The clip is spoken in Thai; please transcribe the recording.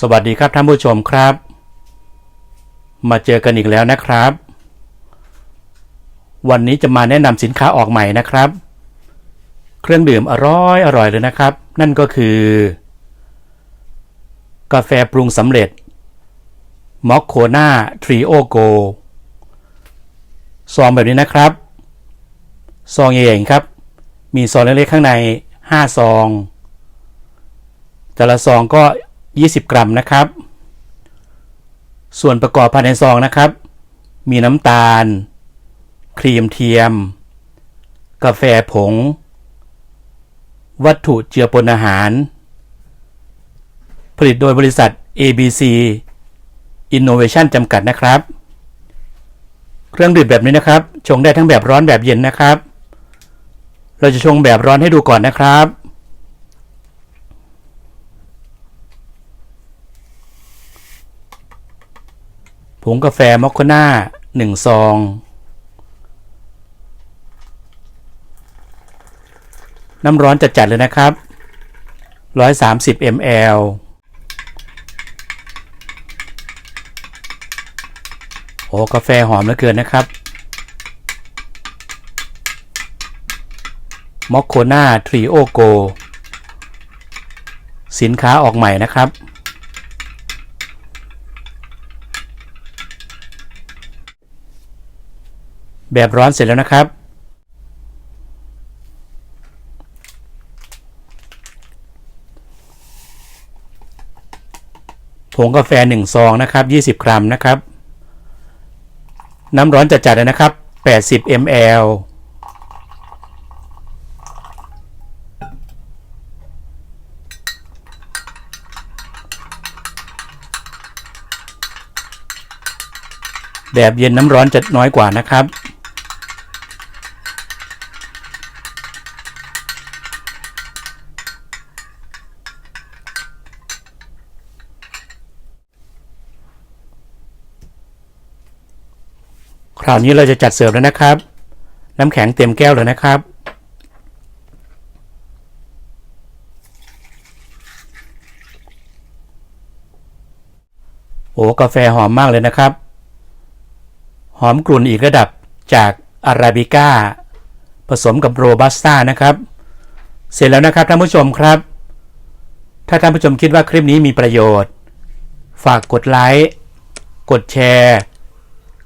สวัสดีครับท่านผู้ชมครับ มาเจอกันอีกแล้วนะครับ วันนี้จะมาแนะนำสินค้าออกใหม่นะครับ เครื่องดื่มอร่อยอร่อยเลยนะครับ นั่นก็คือ กาแฟปรุงสำเร็จมอคโคนาทริโอโกซองแบบนี้นะครับ ซองใหญ่ๆครับ มีซองเล็กๆข้างใน 5 ซอง แต่ละซองก็ 20 กรัมนะครับ ส่วนประกอบภายในซองนะครับ มีน้ำตาล ครีมเทียม กาแฟผง วัตถุเจือปนอาหาร ผลิตโดยบริษัท ABC Innovation จำกัดนะครับ เครื่องดื่มแบบนี้นะครับ ชงได้ทั้งแบบร้อนแบบเย็นนะครับ เราจะชงแบบร้อนให้ดูก่อนนะครับ ผงกาแฟมอคโคน่าหนึ่งซอง น้ำร้อนจัดๆเลยนะครับ 130 ml โอ้กาแฟหอมเหลือเกินนะครับมอคโคนาทริโอโกสินค้าออกใหม่นะครับ แบบร้อนเสร็จแล้วนะครับ ผงกาแฟหนึ่งซองนะครับ20 กรัมนะครับ น้ำร้อนจัดๆเลยนะครับ 80 ml แบบเย็นน้ำร้อนจะน้อยกว่านะครับ คราวนี้เราจะจัดเสิร์ฟแล้วนะครับ น้ำแข็งเต็มแก้วเลยนะครับ โอ้กาแฟหอมมากเลยนะครับ หอมกลุ่นอีกระดับจากอาราบิก้า ผสมกับโรบัสต้านะครับ เสร็จแล้วนะครับท่านผู้ชมครับ ถ้าท่านผู้ชมคิดว่าคลิปนี้มีประโยชน์ ฝากกดไลค์ กดแชร์